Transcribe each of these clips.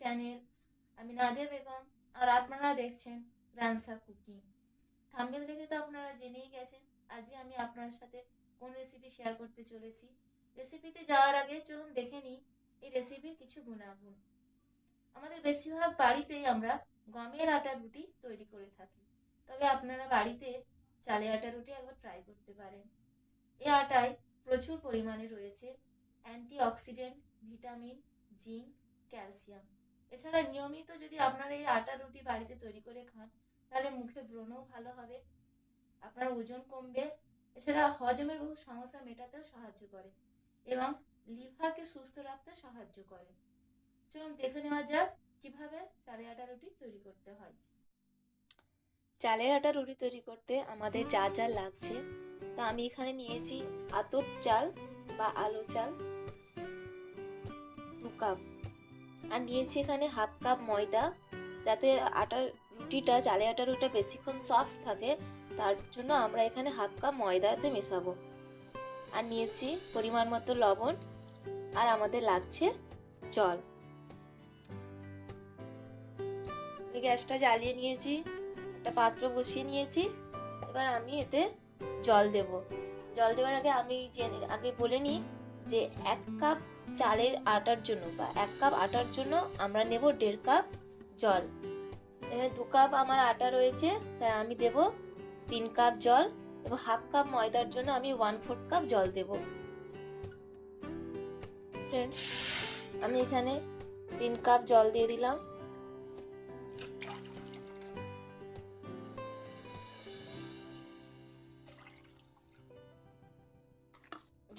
Channel আমি নাদিয়া বেগম আর আপনারা দেখছেন রানসা কুকিং। থাম্বেল দেখে তো আপনারা জেনেই গেছেন, আজকে আমি আপনার সাথে কোন রেসিপি শেয়ার করতে চলেছি। রেসিপিতে যাওয়ার আগে চলুন দেখে নিই এই রেসিপির কিছু গুণাগুণ। আমাদের বেশিরভাগ বাড়িতেই আমরা গমের আটার রুটি তৈরি করে থাকি, তবে আপনারা বাড়িতে চালে আটার রুটি একবার ট্রাই করতে পারেন। এই আটায় প্রচুর পরিমাণে রয়েছে antioxidant vitamin zinc calcium এছাড়া নিয়মিত যদি আপনারা এই আটা রুটি বাড়িতে তৈরি করে খান, তাহলে মুখে ব্রণও ভালো হবে, আপনার ওজন কমবে। এছাড়া হজমের বহু সমস্যা মেটাতেও সাহায্য করে এবং লিভারকে সুস্থ রাখতে সাহায্য করে। চলুন দেখে নেওয়া যাক কীভাবে চালের আটা রুটি তৈরি করতে হয়। চালের আটা রুটি তৈরি করতে আমাদের যা যা লাগছে, তা আমি এখানে নিয়েছি আতপ চাল বা আলো চাল, দু কাপ। আর নিয়েছি এখানে হাফ কাপ ময়দা, যাতে আটা রুটিটা চালে আটা রুটিটা বেশিক্ষণ সফট থাকে, তার জন্য আমরা এখানে হাফ কাপ ময়দাতে মেশাবো। আর নিয়েছি পরিমাণ মতো লবণ, আর আমাদের লাগছে জল। গ্যাসটা জ্বালিয়ে নিয়েছি, একটা পাত্র বসিয়ে নিয়েছি, এবার আমি এতে জল দেব। জল দেওয়ার আগে আমি আগে বলে নিই যে এক কাপ চালের আটার জন্য বা এক কাপ আটার জন্য আমরা নেব দেড় কাপ জল। এখানে দু কাপ আমার আটা রয়েছে, তাই আমি দেব তিন কাপ জল এবং হাফ কাপ ময়দার জন্য আমি ওয়ান ফোর্থ কাপ জল দেব। ফ্রেন্ডস আমি এখানে তিন কাপ জল দিয়ে দিলাম।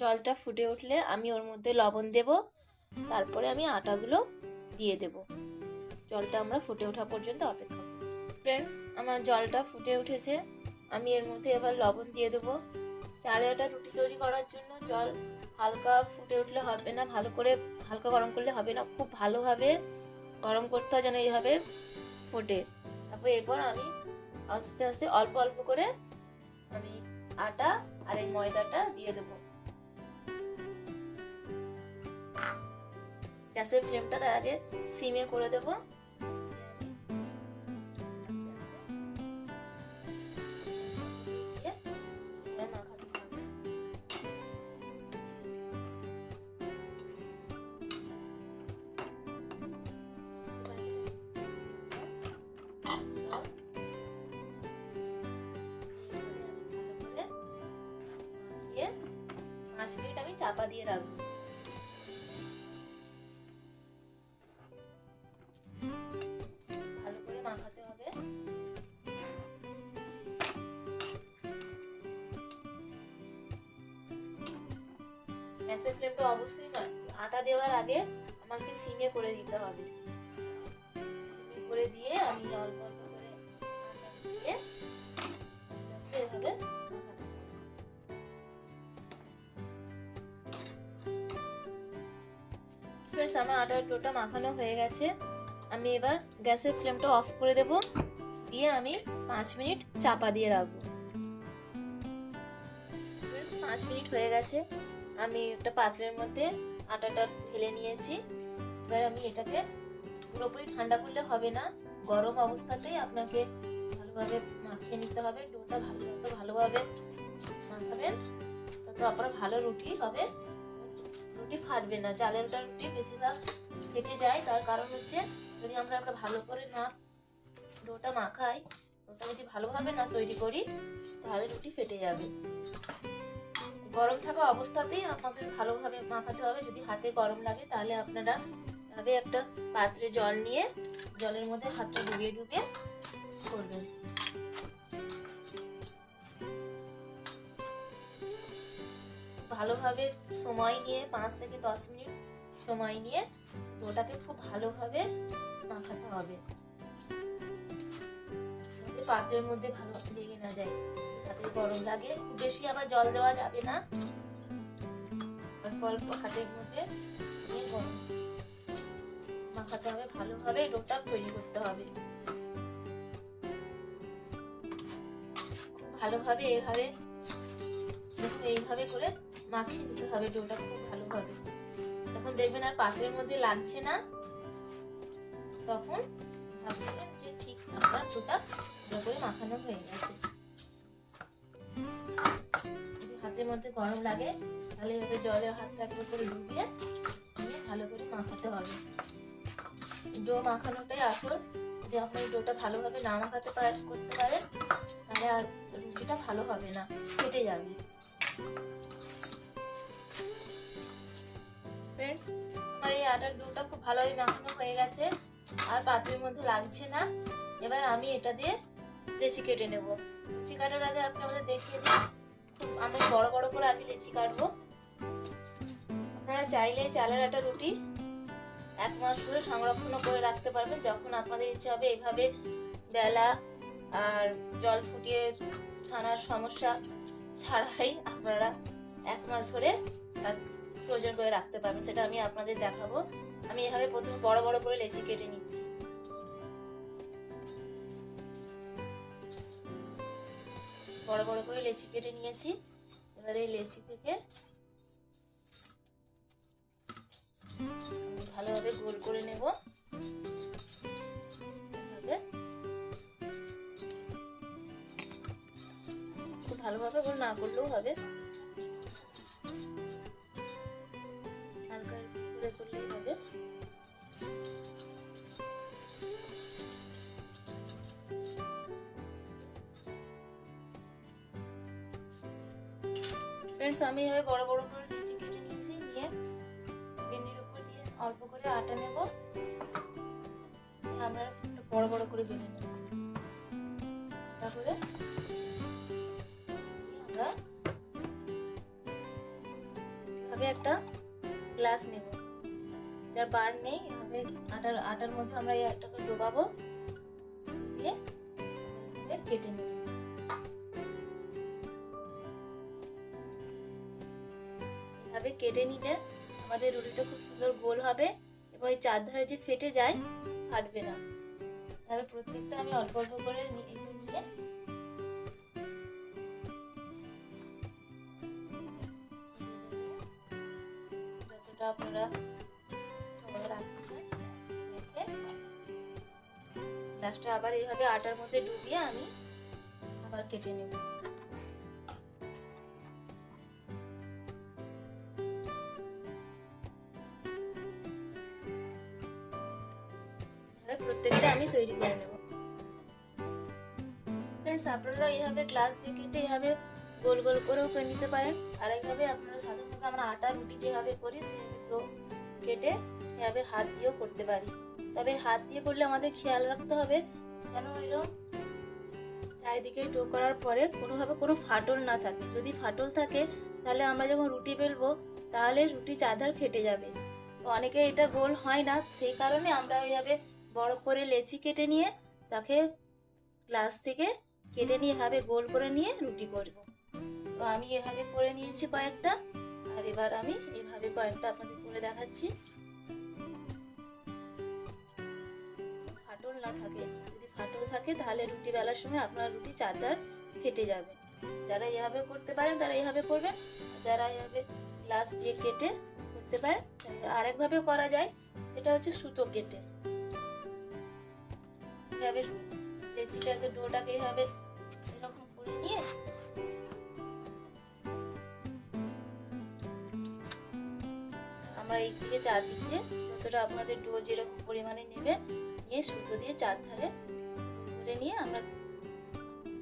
জলটা ফুটে উঠলে আমি ওর মধ্যে লবণ দেব, তারপরে আমি আটাগুলো দিয়ে দেব। জলটা আমরা ফুটে ওঠা পর্যন্ত অপেক্ষা ফ্রেন্ডস আমার জলটা ফুটে উঠেছে, আমি এর মধ্যে এবার লবণ দিয়ে দেবো। চালে আটা রুটি তৈরি করার জন্য জল হালকা ফুটে উঠলে হবে না, ভালো করে, হালকা গরম করলে হবে না, খুব ভালোভাবে গরম করতে হয় যেন এইভাবে ফোটে। তারপর এরপর আমি আস্তে আস্তে অল্প অল্প করে আমি আটা আর এই ময়দাটা দিয়ে দেবো। গ্যাসের ফ্লেমটা তার আগে সিমে করে দেবো পাঁচ মিনিট আমি চাপা দিয়ে রাখব গ্যাসের ফ্লেমটা অবশ্যই আটা দেওয়ার আগে আমাকে সিমে করে দিতে হবে। সিমে করে দিয়ে আমি অল্প অল্প করে এভাবে আমার আটার ডোটা মাখানো হয়ে গেছে। আমি এবার গ্যাসের ফ্লেমটা অফ করে দেব। দিয়ে আমি পাঁচ মিনিট চাপা দিয়ে রাখব। পাঁচ মিনিট হয়ে গেছে। আমি একটা পাত্রের মধ্যে আটাটা ঢেলে নিয়েছি। এবার আমি এটাকে পুরোপুরি ঠান্ডা করলে হবে না। গরম অবস্থাতেই আপনাকে ভালোভাবে মাখিয়ে নিতে হবে। ডোটা ভালো যত ভালোভাবে মাখাবেন। তত আপনার ভালো রুটি হবে। রুটি ফাটবে না। চালের ওটা রুটি বেশিরভাগ ফেটে যায়। তার কারণ হচ্ছে যদি আমরা আমরা ভালো করে না ডোটা মাখাই, ওটা যদি ভালোভাবে না তৈরি করি, তাহলে রুটি ফেটে যাবে। গরম থাকা অবস্থাতেই আমাকে ভালোভাবে মাখাতে হবে। যদি হাতে গরম লাগে তাহলে আপনারা ভাবে একটা পাত্রে জল নিয়ে জলের মধ্যে হাতটা ডুবিয়ে ডুবিয়ে করবেন। ভালোভাবে সময় নিয়ে পাঁচ থেকে দশ মিনিট সময় নিয়ে ওটাকে খুব ভালোভাবে মাখাতে হবে। পাত্রের মধ্যে ভালো লেগে না যায়। হাতে গরম লাগে। বেশি আবার জল দেওয়া যাবে না। অল্প অল্প হাতের মধ্যে মাখাতে হবে, ভালোভাবে ডোটা তৈরি করতে হবে। ভালোভাবে এভাবে এইভাবে করে মাখিয়ে নিতে হবে ডোটা খুব ভালোভাবে। যখন দেখবেন আর পাত্রের মধ্যে লাগছে না। তখন ভাববেন যে ঠিক আপনার ডোটা করে মাখানো হয়ে গেছে। মধ্যে গরম লাগে, তাহলে এভাবে জলে হাতটা একবার করে ডুবিয়ে নিয়ে ভালো করে মাখাতে হবে। ডো মাখানোটাই আসল। যদি আপনি ডোটা ভালোভাবে না মাখাতে করতে পারেন, তাহলে আর রুটিটা ভালো হবে না, ফেটে যাবে। আমার এই আটার ডোটা খুব ভালোভাবে মাখানো হয়ে গেছে, আর পাত্রের মধ্যে লাগছে না। এবার আমি এটা দিয়ে লেচি কেটে নেব। লেচি কাটার আগে আপনি আমাদের দেখিয়ে দিন আমি বড় বড় করে আগে লেচি কাটবো। আপনারা চাইলে চালের আটা, রুটি এক মাস ধরে সংরক্ষণ করে রাখতে পারবেন। যখন আপনাদের ইচ্ছে হবে এইভাবে বেলা আর জল ফুটিয়ে ছানার সমস্যা ছাড়াই আপনারা এক মাস ধরে প্রয়োজন করে রাখতে পারবেন। সেটা আমি আপনাদের দেখাবো। আমি এভাবে প্রথমে বড় বড় করে লেচি কেটে নিচ্ছি। বড় বড় করে লেচি কেটে নিয়েছি। এবার এই লেচি থেকে ভালোভাবে গোল করে নেব। খুব ভালোভাবে গোল না করলেও হবে। আমি বড় বড় করে লিচি কেটে নিয়েছি, নিয়ে বেনির উপর দিয়ে অল্প করে আটা নেব। আমরা বড় বড় করে বেনে নেব। তারপরে আমরা এভাবে একটা গ্লাস নেব। যার বার নেই, এভাবে আটার আটার মধ্যে আমরা এই আটাকে ডোবাবো। কেটে নিলে আমাদের রুটিটা খুব সুন্দর গোল হবে এবং এই চারধারে যে ফেটে যায়, ফাটবে না। এভাবে প্রত্যেকটা আমি অল্প অল্প করে নিয়ে যতটা আপনারা লাস্টে আবার এইভাবে আটার মধ্যে ডুবিয়ে আমি আবার কেটে নেব। ফ্রেন্ডস আপনারা এইভাবে গ্লাস দিয়ে কেটে এইভাবে গোল গোল করেও করে নিতে পারেন। আর এইভাবে আপনারা সাধারণত আমরা আটা, রুটি যেভাবে করি তো কেটে এভাবে হাত দিয়েও করতে পারি। তবে হাত দিয়ে করলে আমাদের খেয়াল রাখতে হবে কেন এরকম চারিদিকে ডো করার পরে কোনোভাবে কোনো ফাটল না থাকে। যদি ফাটল থাকে, তাহলে আমরা যখন রুটি বেলবো, তাহলে রুটি চারধার ফেটে যাবে। তো অনেকে এটা গোল হয় না, সেই কারণে আমরা ওইভাবে বড় করে লেচি কেটে নিয়ে তাকে গ্লাস থেকে কেটে নিয়ে এভাবে গোল করে নিয়ে রুটি করব। তো আমি এভাবে করে নিয়েছি কয়েকটা, আর এবার আমি এভাবে কয়েকটা আপনাদের করে দেখাচ্ছি। ফাটল না থাকে, যদি ফাটল থাকে তাহলে রুটি বেলার সময় আপনার রুটি চারদার ফেটে যাবে। যারা এভাবে করতে পারেন তারা এভাবে করবেন যারা এভাবে গ্লাস দিয়ে কেটে করতে পারেন, আরেকভাবেও করা যায়, সেটা হচ্ছে সুতো কেটে। এভাবে লেচিটাকে, ডোটাকে এভাবে আমরা এই দিকে চারদিক যতটা আপনাদের ডো যেরকম পরিমাণে নেবে, নিয়ে সুতো দিয়ে চার ধারে করে নিয়ে আমরা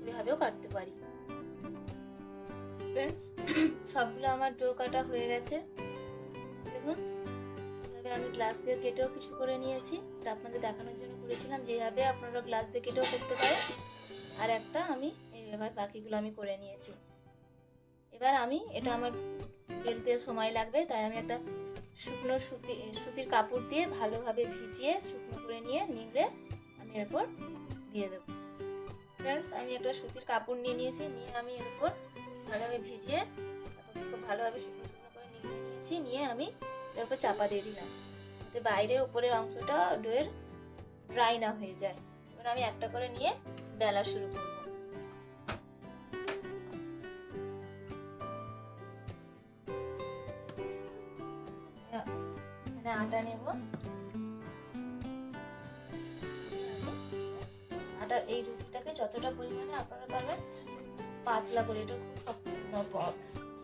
এভাবেও কাটতে পারি। ফ্রেন্ডস সবগুলো আমার ডো কাটা হয়ে গেছে। দেখুন, এভাবে আমি গ্লাস দিয়ে কেটেও কিছু করে নিয়েছি। এটা আপনাদের দেখানোর জন্য করেছিলাম যেভাবে আপনারা গ্লাস দিয়ে কেটেও করতে পারেন। আর একটা আমি এইভাবে বাকিগুলো আমি করে নিয়েছি। এবার আমি, এটা আমার বেলতে সময় লাগবে, তাই আমি একটা শুকনো সুতি সুতির কাপড় দিয়ে ভালোভাবে ভিজিয়ে শুকনো করে নিয়ে নিংড়ে আমি এরপর দিয়ে দেবো। ফ্রেন্ডস আমি একটা সুতির কাপড় নিয়ে নিয়েছি, নিয়ে আমি এর উপর ভালোভাবে ভিজিয়ে খুব ভালোভাবে শুকনো শুকনো করে নিংড়ে নিয়েছি, নিয়ে আমি এর উপর চাপা দিয়ে দিলাম। যাতে বাইরের উপরের অংশটা ডোয়ের ড্রাই না হয়ে যায়। এবার আমি একটা করে নিয়ে বেলা শুরু করব। আটা এই রুটিটাকে যতটা পরিমাণে আপনারা পারবেন, পাতলা করে, এটা খুব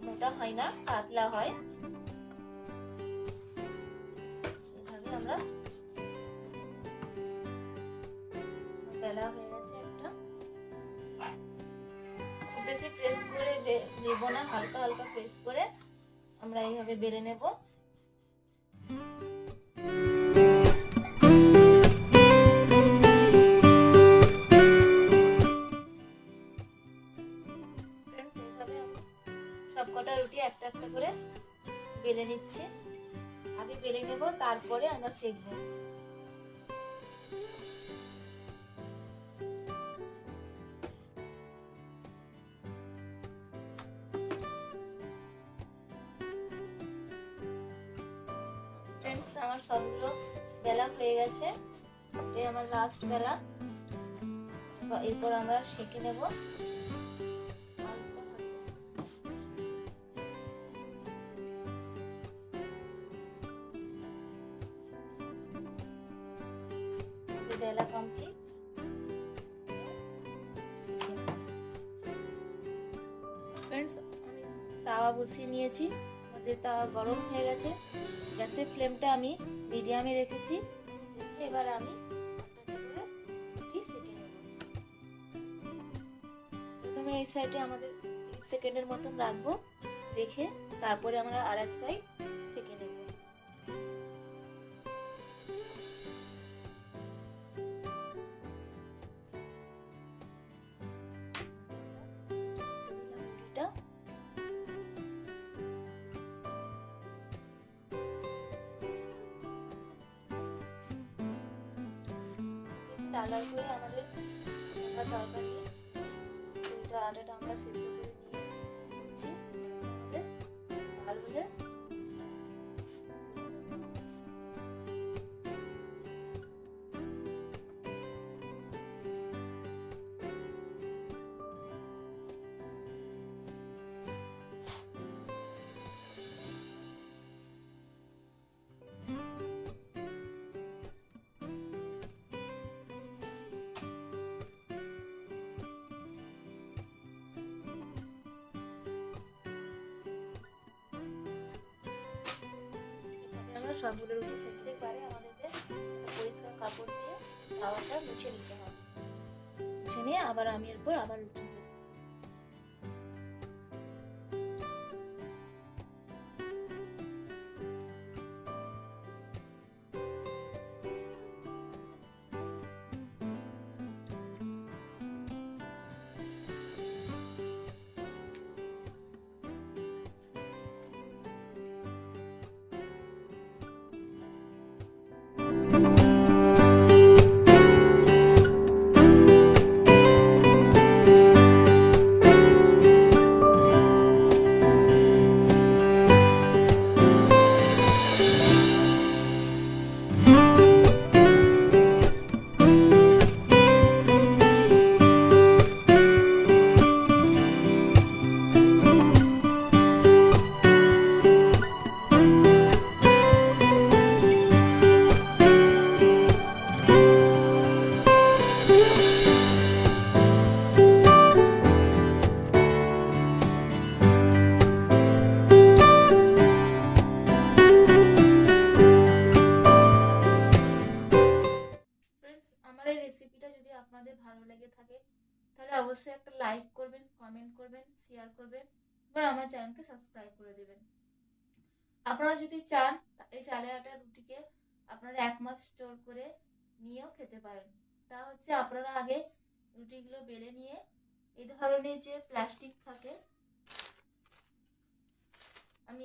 মোটা হয় না, পাতলা হয়। এভাবে আমরা বেলা হয়ে গেছে একটা। খুব বেশি প্রেস করে নেব না, হালকা হালকা প্রেস করে আমরা এইভাবে বেলে নেব। সবকটা রুটি একটা একটা করে বেলে নিচ্ছি। আগে বেলে নেব, তারপরে আমরা সেকবো। ফ্রেন্ডস আমার সবগুলো বেলা হয়ে গেছে। এটাই আমার লাস্ট বেলা। এরপর আমরা সেঁকে নেব। তাওয়া গরম হয়ে গেছে। গ্যাসের ফ্লেমটা আমি মিডিয়ামে রেখেছি। এবার আমি প্রথমে এই সাইডে আমাদের সেকেন্ডের মতন রাখব। রেখে তারপরে আমরা আর এক সাইড ডালার করে আমাদের আমরা তরকারি ওইটা আমরা সিদ্ধ করে নিয়ে নিচ্ছি ভালো হলে আমরা সবগুলো রুটি সেদ্ধ পারে আমাদেরকে পরিষ্কার কাপড় দিয়ে তাওয়াটা মুছে নিতে হবে। মুছে নিয়ে আবার আমি এরপর আবার রুটি আমার এই রেসিপিটা যদি আপনাদের ভালো লেগে থাকে, তাহলে অবশ্যই একটা লাইক করবেন কমেন্ট করবেন শেয়ার করবেন, এবং আমার চ্যানেলকে সাবস্ক্রাইব করে দেবেন। আপনারা যদি চান, এই চালে আটা রুটিকে আপনারা এক মাস স্টোর করে নিয়েও খেতে পারেন। তা হচ্ছে আপনারা আগে রুটিগুলো বেলে নিয়ে, এই ধরনের যে প্লাস্টিক থাকে, আমি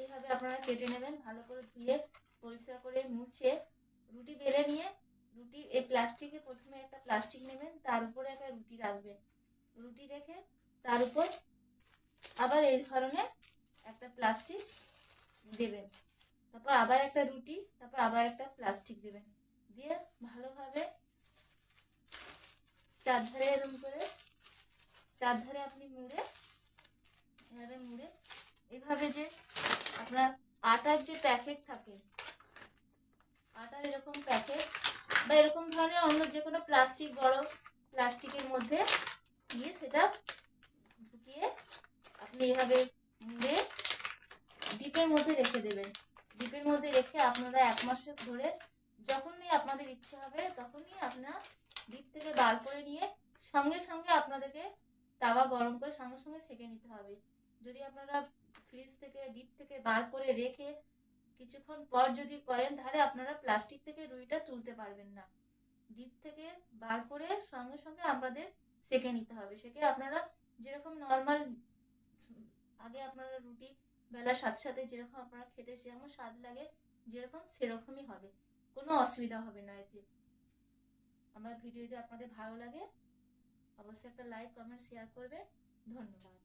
এইভাবে আপনারা কেটে নেবেন, ভালো করে ধুয়ে, পরিষ্কার করে মুছে, রুটি বেলে নিয়ে রুটি, এই প্লাস্টিকে প্রথমে একটা প্লাস্টিক নেবেন, তার উপরে একটা রুটি রাখবেন। রুটি রেখে তার উপর আবার এই ধরনের একটা প্লাস্টিক দেবেন। তারপর আবার একটা রুটি, তারপর আবার একটা প্লাস্টিক দেবেন। দিয়ে ভালোভাবে চারধারে এরকম করে, চারধারে আপনি মুড়ে, এভাবে মুড়ে, এভাবে যে আপনার আটার যে প্যাকেট থাকে, আটার এরকম প্যাকেট বা এরকম ধরনের অন্য যে কোনো প্লাস্টিক, বড় প্লাস্টিকের মধ্যে দিয়ে সেটা ঢুকিয়ে আপনি এভাবে মুড়ে ডিপের মধ্যে রেখে দেবেন। ডিপের মধ্যে রেখে আপনারা এক মাসে ধরে যখনই আপনাদের ইচ্ছে হবে তখনই আপনারা ডিপ থেকে বার করে নিয়ে সঙ্গে সঙ্গে আপনাদেরকে তাওয়া গরম করে সঙ্গে সঙ্গে সেঁকে নিতে হবে। যদি আপনারা ফ্রিজ থেকে, ডিপ থেকে বার করে রেখে কিছুক্ষণ পর যদি করেন, তাহলে আপনারা প্লাস্টিক থেকে রুইটা তুলতে পারবেন না। ডিপ থেকে বার করে সঙ্গে সঙ্গে আপনাদের সেঁকে নিতে হবে। সেকে আপনারা যেরকম নর্মাল আগে আপনারা রুটি বেলার সাথে সাথে যেরকম আপনারা খেতে যেমন স্বাদ লাগে, যেরকম সেরকমই হবে। কোনো অসুবিধা হবে না এতে। আমার ভিডিও যদি আপনাদের ভালো লাগে, অবশ্যই একটা লাইক কমেন্ট শেয়ার করবে ধন্যবাদ।